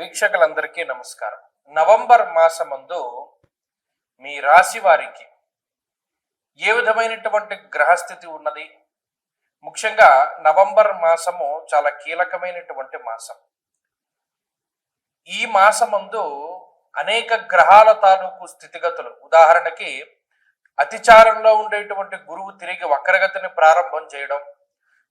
వీక్షకులందరికీ నమస్కారం. నవంబర్ మాసమందు మీ రాశి వారికి ఏ విధమైనటువంటి గ్రహస్థితి ఉన్నది? ముఖ్యంగా నవంబర్ మాసము చాలా కీలకమైనటువంటి మాసం. ఈ మాసమందు అనేక గ్రహాల తాలూకు స్థితిగతులు. ఉదాహరణకి అతిచారంలో ఉండేటువంటి గురువు తిరిగి వక్రగతిని ప్రారంభం చేయడం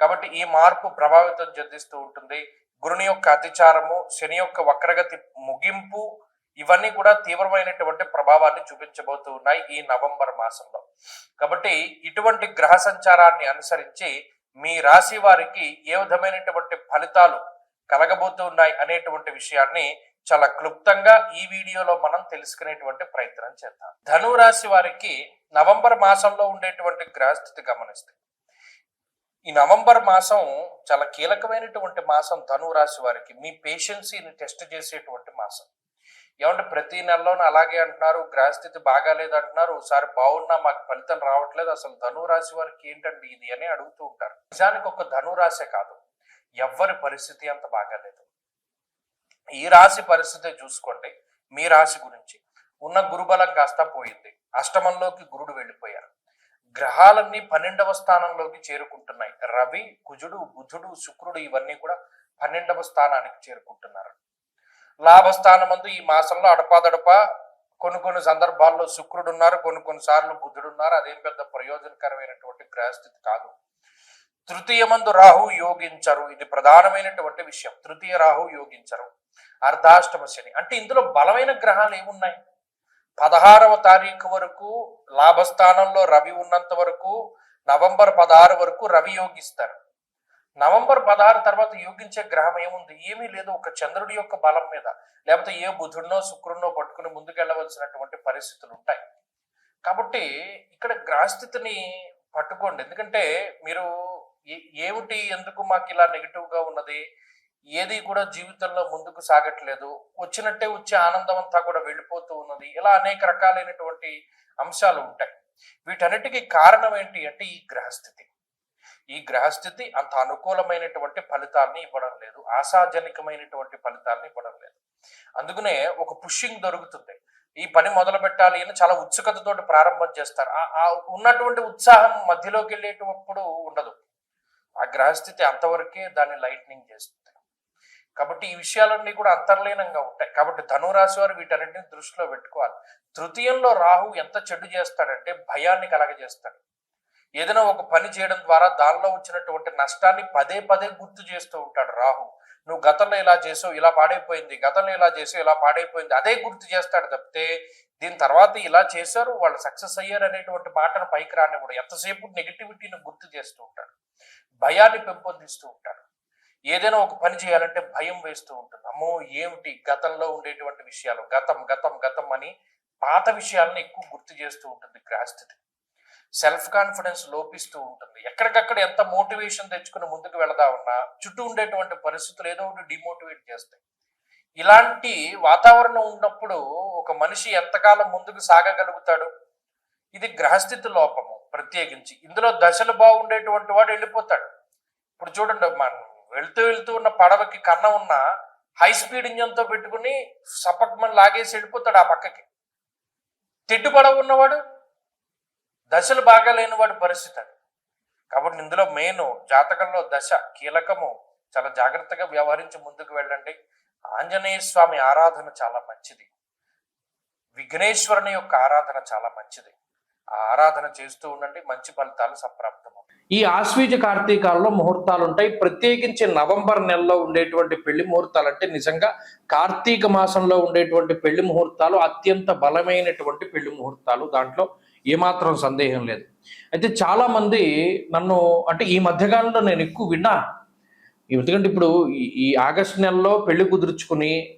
కాబట్టి ఈ మార్పు ప్రభావితం చెందిస్తూ ఉంటుంది. గురుని యొక్క అతిచారము శని యొక్క వక్రగతి ముగింపు ఇవన్నీ కూడా తీవ్రమైనటువంటి ప్రభావాన్ని చూపించబోతూ ఉన్నాయి ఈ నవంబర్ మాసంలో. కాబట్టి ఇటువంటి గ్రహ సంచారాన్ని అనుసరించి మీ రాశి వారికి ఏ విధమైనటువంటి ఫలితాలు కలగబోతూ ఉన్నాయి అనేటువంటి విషయాన్ని చాలా క్లుప్తంగా ఈ వీడియోలో మనం తెలుసుకునేటువంటి ప్రయత్నం చేద్దాం. ధను రాశి వారికి నవంబర్ మాసంలో ఉండేటువంటి గ్రహస్థితి గమనిస్తే ఈ నవంబర్ మాసం చాలా కీలకమైనటువంటి మాసం ధనువు రాశి వారికి. మీ పేషెన్సీని టెస్ట్ చేసేటువంటి మాసం. ఏమంటే ప్రతి నెలలోనూ అలాగే అంటున్నారు గ్రహస్థితి బాగాలేదు అంటున్నారు ఒకసారి బాగున్నా మాకు ఫలితం రావట్లేదు అసలు ధనువు రాశి వారికి ఏంటండి ఇది అని అడుగుతూ ఉంటారు. నిజానికి ఒక ధనువు రాశే కాదు. ఎవ్వరి పరిస్థితి అంత బాగాలేదు. ఈ రాశి పరిస్థితి చూసుకోండి మీ రాశి గురించి. ఉన్న గురుబలం కాస్త పోయింది. అష్టమంలోకి గురుడు వెళ్ళిపోయారు. గ్రహాలన్నీ పన్నెండవ స్థానంలోకి చేరుకుంటున్నాయి. రవి కుజుడు బుధుడు శుక్రుడు ఇవన్నీ కూడా పన్నెండవ స్థానానికి చేరుకుంటున్నారు. లాభస్థానమందు ఈ మాసంలో అడపాదడప కొన్ని కొన్ని సందర్భాల్లో శుక్రుడు ఉన్నారు కొన్ని కొన్ని సార్లు బుధుడు ఉన్నారు అదేం పెద్ద ప్రయోజనకరమైనటువంటి గ్రహస్థితి కాదు. తృతీయమందు రాహు యోగించరు. ఇది ప్రధానమైనటువంటి విషయం. తృతీయ రాహు యోగించరు. అర్ధాష్టమ శని. అంటే ఇందులో బలమైన గ్రహాలు ఏమున్నాయి? పదహారవ తారీఖు వరకు లాభస్థానంలో రవి ఉన్నంత వరకు నవంబర్ పదహారు వరకు రవి యోగిస్తారు. నవంబర్ పదహారు తర్వాత యోగించే గ్రహం ఏముంది? ఏమీ లేదు. ఒక చంద్రుడి యొక్క బలం మీద లేకపోతే ఏ బుధుడినో శుక్రుడినో పట్టుకుని ముందుకెళ్ళవలసినటువంటి పరిస్థితులు ఉంటాయి. కాబట్టి ఇక్కడ గ్రహస్థితిని పట్టుకోండి. ఎందుకంటే మీరు ఏ- ఏమిటి? ఎందుకు మాకు ఇలా నెగిటివ్గా ఉన్నది? ఏది కూడా జీవితంలో ముందుకు సాగట్లేదు. వచ్చినట్టే వచ్చే ఆనందం అంతా కూడా వెళ్ళిపోతూ ఉన్నది. ఇలా అనేక రకాలైనటువంటి అంశాలు ఉంటాయి. వీటన్నిటికీ కారణం ఏంటి అంటే ఈ గ్రహస్థితి. ఈ గ్రహస్థితి అంత అనుకూలమైనటువంటి ఫలితాలని ఇవ్వడం లేదు. ఆశాజనకమైనటువంటి ఫలితాలని ఇవ్వడం లేదు. అందుకనే ఒక పుషింగ్ దొరుకుతుంది. ఈ పని మొదలు పెట్టాలి అని చాలా ఉత్సుకతతోటి ప్రారంభం చేస్తారు. ఆ ఉన్నటువంటి ఉత్సాహం మధ్యలోకి వెళ్ళేటప్పుడు ఉండదు. ఆ గ్రహస్థితి అంతవరకే దాన్ని లైట్నింగ్ చేస్తుంది. కాబట్టి ఈ విషయాలన్నీ కూడా అంతర్లీనంగా ఉంటాయి. కాబట్టి ధనురాశి వారు వీటన్నిటిని దృష్టిలో పెట్టుకోవాలి. తృతీయంలో రాహు ఎంత చెడు చేస్తాడంటే భయాన్ని కలగజేస్తాడు. ఏదైనా ఒక పని చేయడం ద్వారా దానిలో వచ్చినటువంటి నష్టాన్ని పదే పదే గుర్తు చేస్తూ ఉంటాడు రాహు. నువ్వు గతంలో ఇలా చేసావు ఇలా పాడైపోయింది గతంలో ఇలా చేసావు ఇలా పాడైపోయింది అదే గుర్తు చేస్తాడు తప్పితే దీని తర్వాత ఇలా చేశారు వాళ్ళు సక్సెస్ అయ్యారు అనేటువంటి మాటను పైకి రానివ్వడు. ఎంతసేపు నెగిటివిటీని గుర్తు చేస్తూ ఉంటాడు. భయాన్ని పెంపొందిస్తూ ఉంటాడు. ఏదైనా ఒక పని చేయాలంటే భయం వేస్తూ ఉంటుంది. అమ్మో ఏమిటి? గతంలో ఉండేటువంటి విషయాలు. గతం గతం గతం అని పాత విషయాలను ఎక్కువ గుర్తు చేస్తూ ఉంటుంది గ్రహస్థితి సెల్ఫ్ కాన్ఫిడెన్స్ లోపిస్తూ ఉంటుంది. ఎక్కడికక్కడ ఎంత మోటివేషన్ తెచ్చుకుని ముందుకు వెళదా ఉన్నా చుట్టూ ఉండేటువంటి పరిస్థితులు ఏదో ఒకటి డిమోటివేట్ చేస్తాయి. ఇలాంటి వాతావరణం ఉన్నప్పుడు ఒక మనిషి ఎంతకాలం ముందుకు సాగగలుగుతాడు? ఇది గ్రహస్థితి లోపము ప్రత్యేకించి. ఇందులో దశలు బాగుండేటువంటి వాడు వెళ్ళిపోతాడు. ఇప్పుడు చూడండి మనం వెళ్తూ వెళ్తూ ఉన్న పడవకి కన్న ఉన్న హై స్పీడ్ ఇంజన్తో పెట్టుకుని సపక్మని లాగేసి వెళ్ళిపోతాడు ఆ పక్కకి. తిట్టు పడవ ఉన్నవాడు దశలు బాగా లేనివాడు పరిస్థితి అది. కాబట్టి ఇందులో మెయిన్ జాతకంలో దశ కీలకము చాలా జాగ్రత్తగా వ్యవహరించి ముందుకు వెళ్ళండి. ఆంజనేయ స్వామి ఆరాధన చాలా మంచిది. విఘ్నేశ్వరుని యొక్క ఆరాధన చాలా మంచిది. ఆరాధన చేస్తూ ఉండండి మంచి ఫలితాలు సంప్రాప్తం ఈ ఆశ్వీజ కార్తీకాలలో ముహూర్తాలు ఉంటాయి ప్రత్యేకించి నవంబర్ నెలలో ఉండేటువంటి పెళ్ళి ముహూర్తాలు అంటే నిజంగా కార్తీక మాసంలో ఉండేటువంటి పెళ్ళి ముహూర్తాలు అత్యంత బలమైనటువంటి పెళ్ళి ముహూర్తాలు. దాంట్లో ఏమాత్రం సందేహం లేదు. అయితే చాలా మంది నన్ను అంటే ఈ మధ్యకాలంలో నేను ఎక్కువ విన్నా ఎందుకంటే ఇప్పుడు ఈ- ఈ ఆగస్ట్ నెలలో పెళ్ళి కుదుర్చుకుని